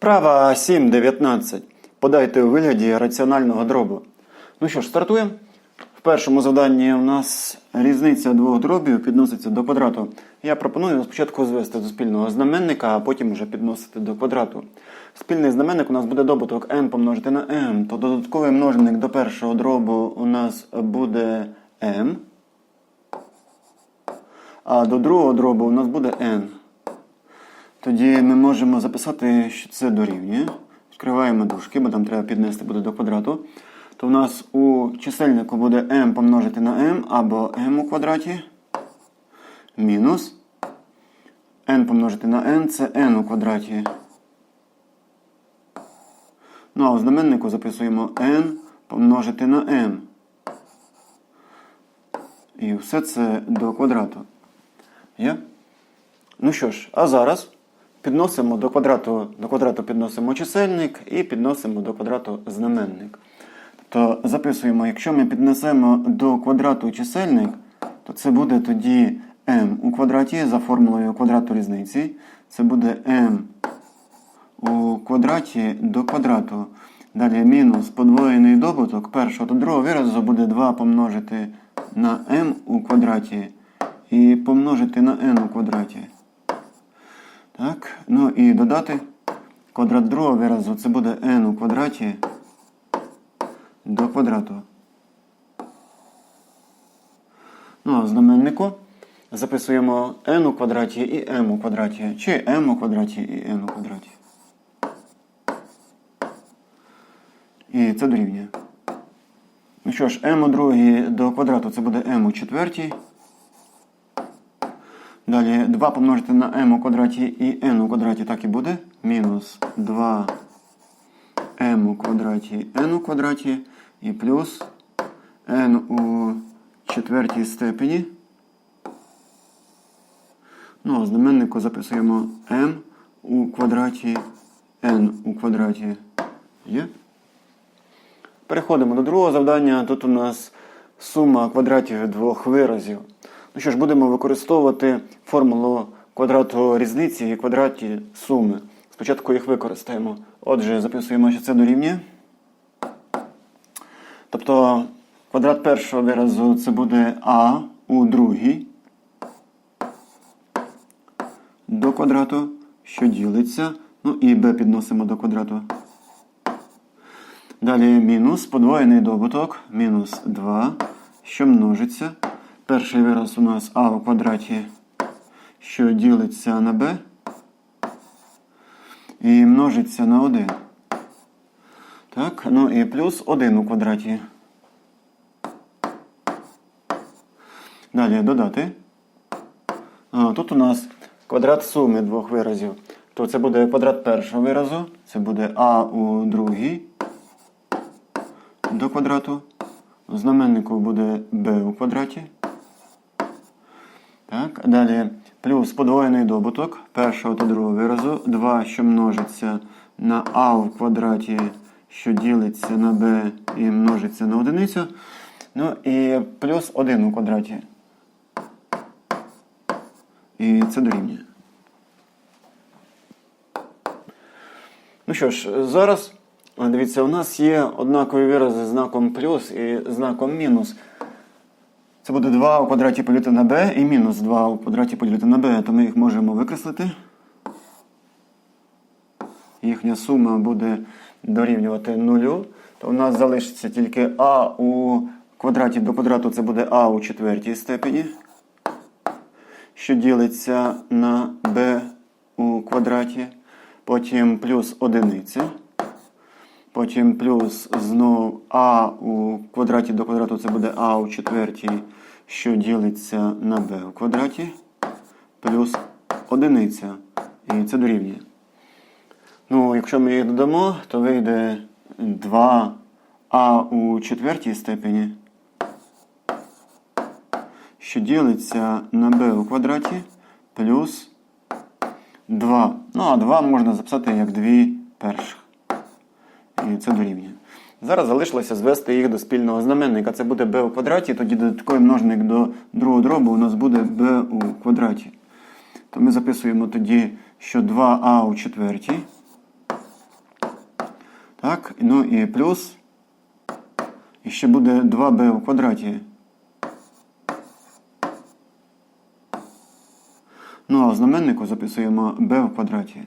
Вправа 7.19. Подайте у вигляді раціонального дробу. Ну що ж, стартуємо. В першому завданні у нас різниця двох дробів підноситься до квадрату. Я пропоную спочатку звести до спільного знаменника, а потім вже підносити до квадрату. Спільний знаменник у нас буде добуток m помножити на m, то додатковий множник до першого дробу у нас буде m, а до другого дробу у нас буде n. Тоді ми можемо записати, що це дорівнює. Відкриваємо дужки, бо там треба піднести буде до квадрату. То в нас у чисельнику буде m помножити на m або m у квадраті. Мінус. n помножити на n це n у квадраті. Ну а у знаменнику записуємо n помножити на m. І все це до квадрату. Є? Ну що ж, а зараз підносимо до квадрату, до квадрату підносимо чисельник і підносимо до квадрату знаменник. Тобто записуємо, якщо ми піднесемо до квадрату чисельник, то це буде тоді m у квадраті за формулою квадрату різниці. Це буде m у квадраті до квадрату. Далі мінус подвоєний добуток першого до другого виразу буде 2 помножити на m у квадраті і помножити на n у квадраті. Так, ну і додати квадрат другого виразу це буде n у квадраті до квадрату. Ну, а в знаменнику записуємо n у квадраті і m у квадраті, чи m у квадраті і n у квадраті. І це дорівнює. Ну що ж, m у другій до квадрату це буде m у четвертій. Далі 2 помножити на m у квадраті і n у квадраті так і буде. Мінус 2 m у квадраті n у квадраті і плюс n у четвертій степені. Ну, а знаменнику записуємо m у квадраті n у квадраті. Є? Переходимо до другого завдання. Тут у нас сума квадратів двох виразів. Ну що ж, будемо використовувати формулу квадрату різниці і квадраті суми. Спочатку їх використаємо. Отже, записуємо, що це дорівнює. Тобто квадрат першого виразу це буде А у другій до квадрату, що ділиться. Ну і b підносимо до квадрату. Далі мінус подвоєний добуток, мінус 2, що множиться. Перший вираз у нас а у квадраті, що ділиться на b, і множиться на 1. Так, ну і плюс 1 у квадраті. Далі додати. А, Тут у нас квадрат суми двох виразів. То це буде квадрат першого виразу, це буде а у другій до квадрату. Знаменнику буде b у квадраті. Так, Далі плюс подвоєний добуток першого та другого виразу. 2, що множиться на а в квадраті, що ділиться на b і множиться на одиницю. Ну і плюс 1 у квадраті. І це дорівнює. Ну що ж, зараз, дивіться, у нас є однакові вирази з знаком плюс і знаком мінус. Це буде 2 у квадраті поділити на b і мінус 2 у квадраті поділити на b, то ми їх можемо викреслити. Їхня сума буде дорівнювати нулю. То у нас залишиться тільки а у квадраті до квадрату це буде а у четвертій степені, що ділиться на b у квадраті. Потім плюс одиниця. Потім плюс знову а у квадраті до квадрату це буде а у четвертій, що ділиться на b у квадраті, плюс одиниця. І це дорівнює. Ну, якщо ми їх додамо, то вийде 2а у четвертій степені, що ділиться на b у квадраті, плюс 2. Ну, а 2 можна записати як 2 перших. І це дорівнює. Зараз залишилося звести їх до спільного знаменника. Це буде b у квадраті, тоді додатковий множник до другого дробу у нас буде b у квадраті. То ми записуємо тоді, що 2а у четвертій Так, ну і плюс. І ще буде 2b у квадраті. Ну, а в знаменнику записуємо b в квадраті.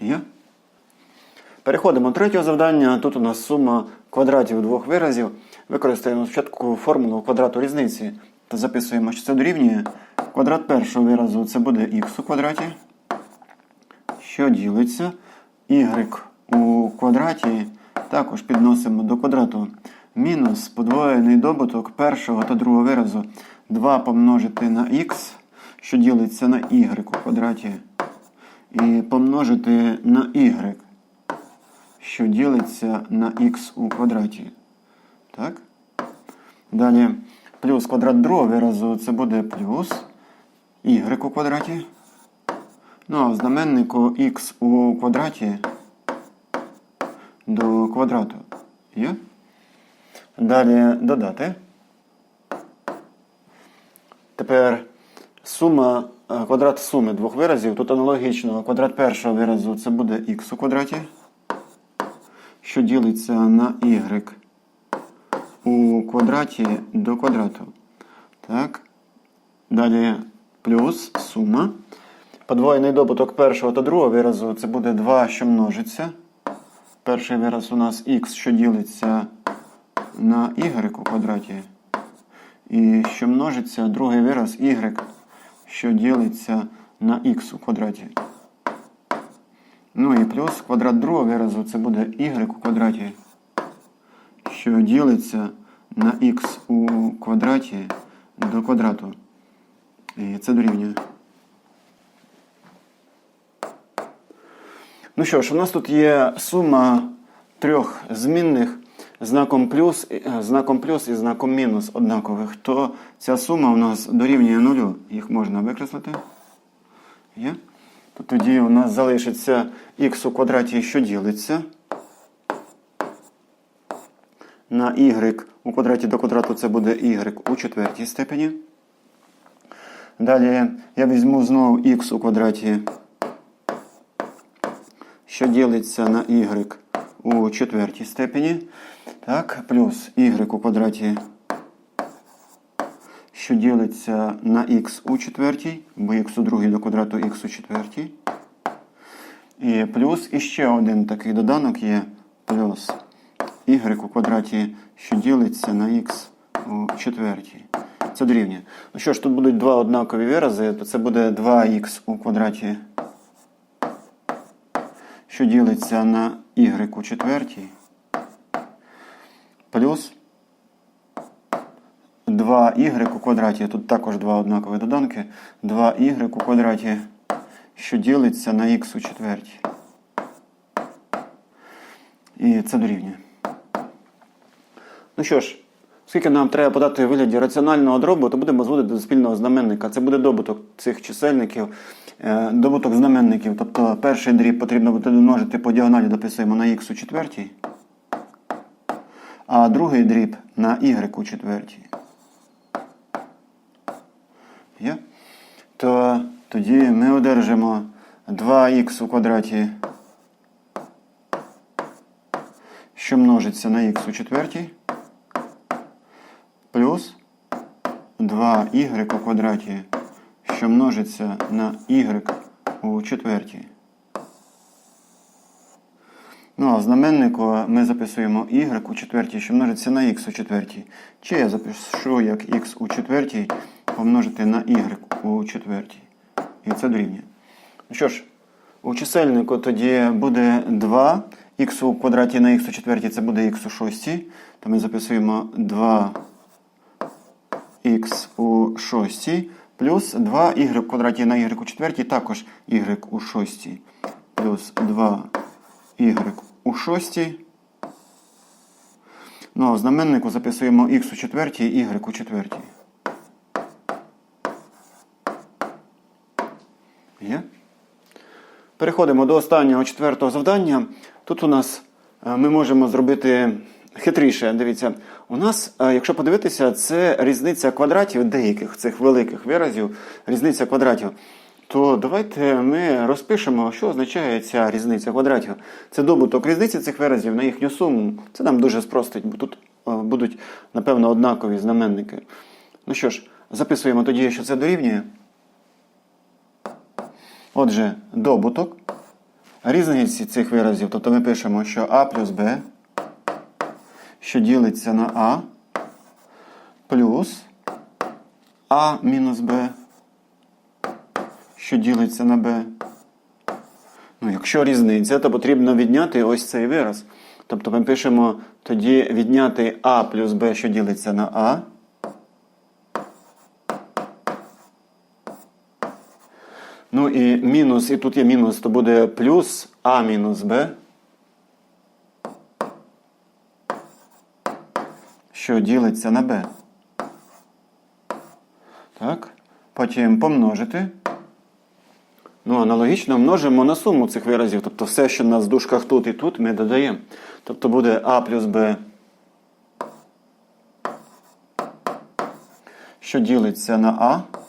Є? Переходимо до третього завдання. Тут у нас сума квадратів двох виразів. Використаємо спочатку формулу квадрату різниці та записуємо, що це дорівнює. Квадрат першого виразу це буде х у квадраті, що ділиться. y у квадраті також підносимо до квадрату. Мінус подвоєний добуток першого та другого виразу 2 помножити на х, що ділиться на y у квадраті. І помножити на y, що ділиться на х у квадраті. Так? Далі плюс квадрат другого виразу це буде плюс y у квадраті. Ну а в знаменнику х у квадраті до квадрату. Є? Далі додати. Тепер сума, е, квадрат суми двох виразів. Тут аналогічно квадрат першого виразу це буде х у квадраті, що ділиться на y у квадраті до квадрату. Так. Далі плюс сума. Подвоєний добуток першого та другого виразу це буде 2, що множиться. Перший вираз у нас х, що ділиться на y у квадраті. І що множиться другий вираз y, що ділиться на х у квадраті. Ну і плюс квадрат другого виразу це буде y у квадраті, що ділиться на х у квадраті до квадрату. І це дорівнює. Ну що ж, у нас тут є сума трьох змінних знаком плюс, е, знаком плюс і знаком мінус однакових, то ця сума у нас дорівнює нулю. Їх можна викреслити. Є? То тоді у нас залишиться х у квадраті, що ділиться. На y у квадраті до квадрату це буде y у четвертій степені. Далі я візьму знову х у квадраті, що ділиться на y у четвертій степені. Так, плюс y у квадраті, що ділиться на х у четвертій, бо х у другій до квадрату х у четвертій. І плюс іще один такий доданок є плюс y у квадраті, що ділиться на х у четвертій. Це дорівнює. Ну що ж, тут будуть два однакові вирази, то це буде 2х у квадраті, що ділиться на y у четвертій, плюс 2y у квадраті, тут також два однакові доданки, 2y у квадраті, що ділиться на х у четвертій. І це дорівнює. Ну що ж, оскільки нам треба подати у вигляді раціонального дробу, то будемо зводити до спільного знаменника. Це буде добуток цих чисельників, е, добуток знаменників. Тобто перший дріб потрібно буде домножити по діагоналі, дописуємо на х у четвертій, а другий дріб на y у четвертій. Є? То тоді ми одержимо 2х у квадраті, що множиться на х у четвертій, плюс 2y у квадраті, що множиться на y у четвертій. Ну, а в знаменнику ми записуємо y у четвертій, що множиться на х у четвертій. Чи я запишу як х у четвертій помножити на y у четвертій. І це дорівнює. Ну що ж, у чисельнику тоді буде 2 х у квадраті на х у четвертій, це буде х у шостій. То ми записуємо 2 х у шостій плюс 2 y в квадраті на y у четвертій, також y у шостій. Плюс 2 y у шостій. Ну, а в знаменнику записуємо х у четвертій, y у четвертій. Є? Переходимо до останнього четвертого завдання. Тут у нас е, ми можемо зробити хитріше. Дивіться, у нас, е, якщо подивитися, це різниця квадратів деяких цих великих виразів, різниця квадратів. то давайте ми розпишемо, що означає ця різниця квадратів. Це добуток різниці цих виразів на їхню суму. Це нам дуже спростить, бо тут е, будуть, напевно, однакові знаменники. Ну що ж, записуємо тоді, що це дорівнює. Отже, добуток різниці цих виразів, тобто ми пишемо, що А плюс Б, що ділиться на А, плюс А мінус Б, що ділиться на Б. Ну, якщо різниця, то потрібно відняти ось цей вираз. Тобто ми пишемо тоді відняти А плюс Б, що ділиться на А. Ну і мінус, і тут є мінус, то буде плюс А мінус Б. Що ділиться на Б. Так. Потім помножити. Ну, аналогічно множимо на суму цих виразів. Тобто все, що в нас дужках тут і тут, ми додаємо. Тобто буде А плюс Б, що ділиться на А.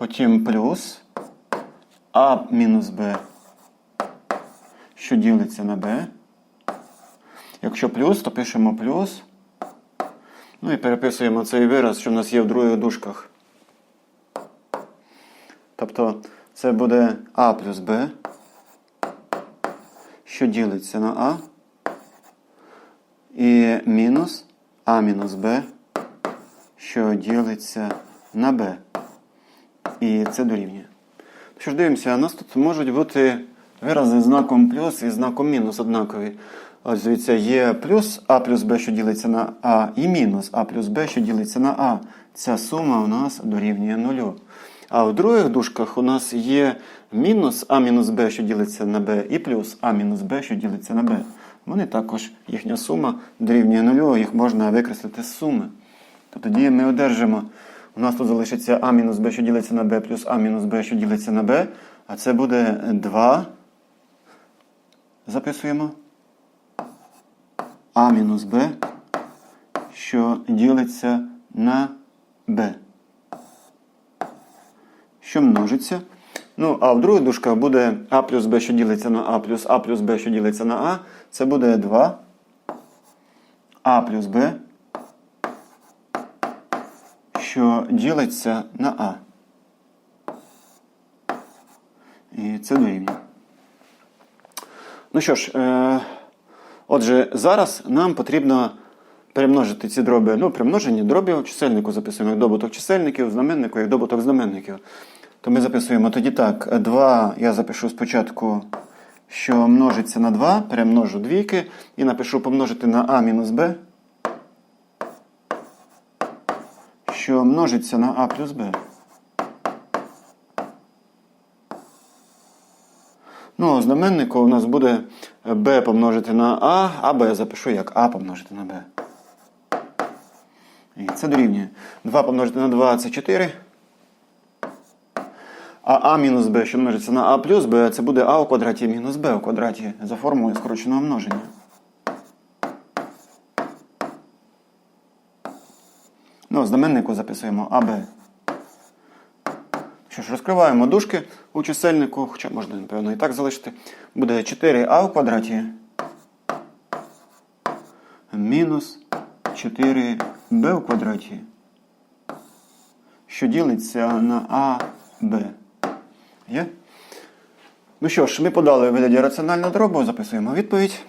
Потім плюс А мінус Б, що ділиться на Б. Якщо плюс, то пишемо плюс. Ну і переписуємо цей вираз, що в нас є в других дужках. Тобто це буде А плюс Б, що ділиться на А. І мінус А мінус Б, що ділиться на Б. І це дорівнює. Що ж дивимося, у нас тут можуть бути вирази знаком плюс і знаком мінус однакові. Ось дивіться, є плюс А плюс Б, що ділиться на А, і мінус А плюс Б, що ділиться на А. Ця сума у нас дорівнює нулю. А в других дужках у нас є мінус А мінус Б, що ділиться на Б, і плюс А мінус Б, що ділиться на Б. Вони також, їхня сума дорівнює нулю, їх можна викреслити з суми. То тоді ми одержимо, у нас тут залишиться А мінус Б, що ділиться на Б, плюс А мінус Б, що ділиться на Б, а це буде 2. Записуємо. А мінус Б, що ділиться на Б. Що множиться. Ну, а в других дужках буде А плюс Б, що ділиться на А, плюс А плюс Б, що ділиться на А. Це буде 2. А плюс Б, що ділиться на А. І це дорівнює. Ну що ж, е, отже, зараз нам потрібно перемножити ці дроби. Ну, при множенні дробів в чисельнику записуємо як добуток чисельників, в знаменнику як добуток знаменників. То ми записуємо тоді так. 2 я запишу спочатку, що множиться на 2, перемножу двійки і напишу помножити на А мінус Б, що множиться на А плюс Б. Ну, у знаменнику у нас буде b помножити на А, а b запишу як А помножити на b. І це дорівнює. 2 помножити на 2 це 4. А А мінус Б, що множиться на А плюс Б, це буде А у квадраті мінус Б у квадраті за формулою скороченого множення. Ну, знаменнику записуємо АБ. Що ж, розкриваємо дужки у чисельнику, хоча можна, напевно, і так залишити. Буде 4а у квадраті мінус 4b у квадраті, що ділиться на АБ. Є? Ну що ж, ми подали вигляді раціонального дробу, записуємо відповідь.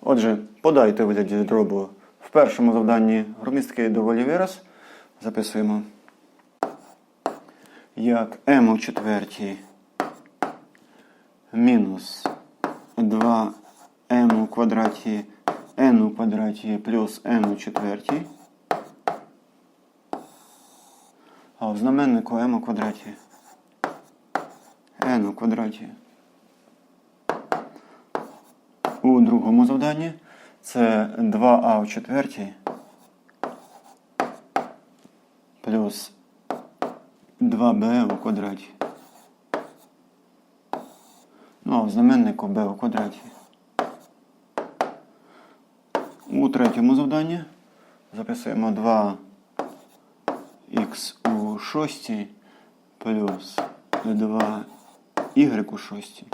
Отже, подайте вигляді дробу в першому завданні громісткий доволі вираз. Записуємо. Як m у четвертій мінус 2m у квадраті n у квадраті плюс n у четвертій. А в знаменнику m у квадраті n у квадраті. У другому завданні це 2а у четвертій плюс 2b у квадраті. Ну, а в знаменнику b у квадраті. У третьому завданні записуємо 2х у шостій плюс 2y у шостій,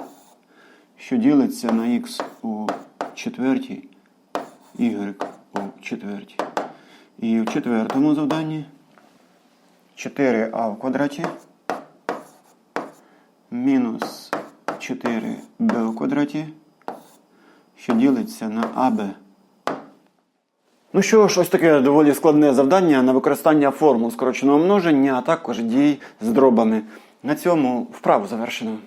що ділиться на х у четвертій, y у четвертій. І в четвертому завданні 4а в квадраті мінус 4b у квадраті, що ділиться на АБ. Ну що ж, ось таке доволі складне завдання на використання формул скороченого множення, а також дій з дробами. На цьому вправу завершено.